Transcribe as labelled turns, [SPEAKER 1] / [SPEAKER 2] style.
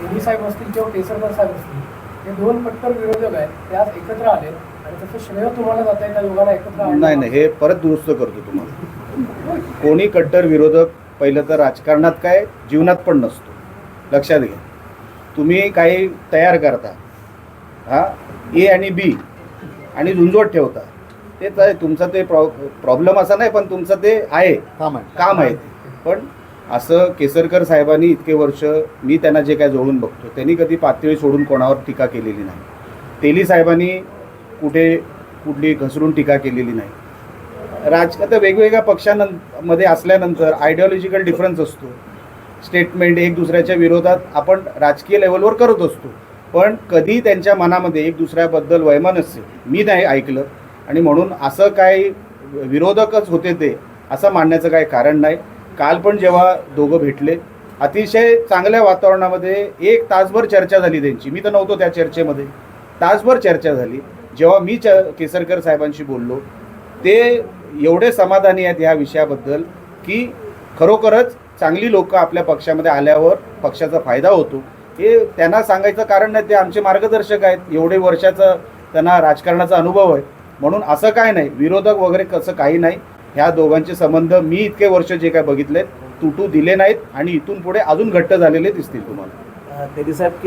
[SPEAKER 1] तेली साहेब असतील किंवा केसरकर साहेब असतील हे दोन कट्टर विरोधक आहेत ते आज एकत्र आले आणि त्याचं श्रेय तुम्हाला जात आहे त्या दोघांना एकत्र.
[SPEAKER 2] नाही नाही हे परत दुरुस्त करतो तुम्हाला. कोणी कट्टर विरोधक पहिलं तर राजकारणात काय जीवनात पण नसतो. लक्षात घ्या. तुम्ही काही तयार करता. हां? ए आणि बी आणि झुंजवत ठेवता. ते तर तुमचा ते प्रॉ प्रॉब्लेम असा नाही पण तुमचं ते आहे.
[SPEAKER 3] काम आहे.
[SPEAKER 2] काम आहे. ते. पण असं केसरकर साहेबांनी इतके वर्ष मी त्यांना जे काय जोडून बघतो त्यांनी कधी पातळी सोडून कोणावर टीका केलेली नाही. तेली साहेबांनी कुठे कुठली घसरून टीका केलेली नाही. राज आता वेगवेगळ्या पक्षांमध्ये असल्यानंतर आयडिओलॉजिकल डिफरन्स असतो. स्टेटमेंट एक दुसऱ्याच्या विरोधात आपण राजकीय लेवलवर करत असतो. पण कधी त्यांच्या मनामध्ये एक दुसऱ्याबद्दल वैमनस्य मी नाही ऐकलं. आणि म्हणून असं काय विरोधकच होते ते असं मानण्याचं काही कारण नाही. काल पण जेव्हा दोघं भेटले अतिशय चांगल्या वातावरणामध्ये एक तासभर चर्चा झाली त्यांची. मी तर नव्हतो त्या चर्चेमध्ये. तासभर चर्चा झाली. जेव्हा मी च केसरकर साहेबांशी बोललो ते एवढे समाधानी आहेत ह्या विषयाबद्दल की खरोखरच चांगली लोक आपल्या पक्षामध्ये आल्यावर पक्षाचा फायदा होतो. हे त्यांना सांगायचं कारण नाही ते आमचे मार्गदर्शक आहेत. एवढे वर्षाचा त्यांना राजकारणाचा अनुभव आहे. म्हणून असं काय नाही विरोधक वगैरे कसं काही नाही. ह्या दोघांचे संबंध मी इतके वर्ष जे काय बघितले तुटू दिले नाहीत आणि इथून पुढे अजून घट्ट झालेले दिसतील तुम्हाला.
[SPEAKER 4] साहेब की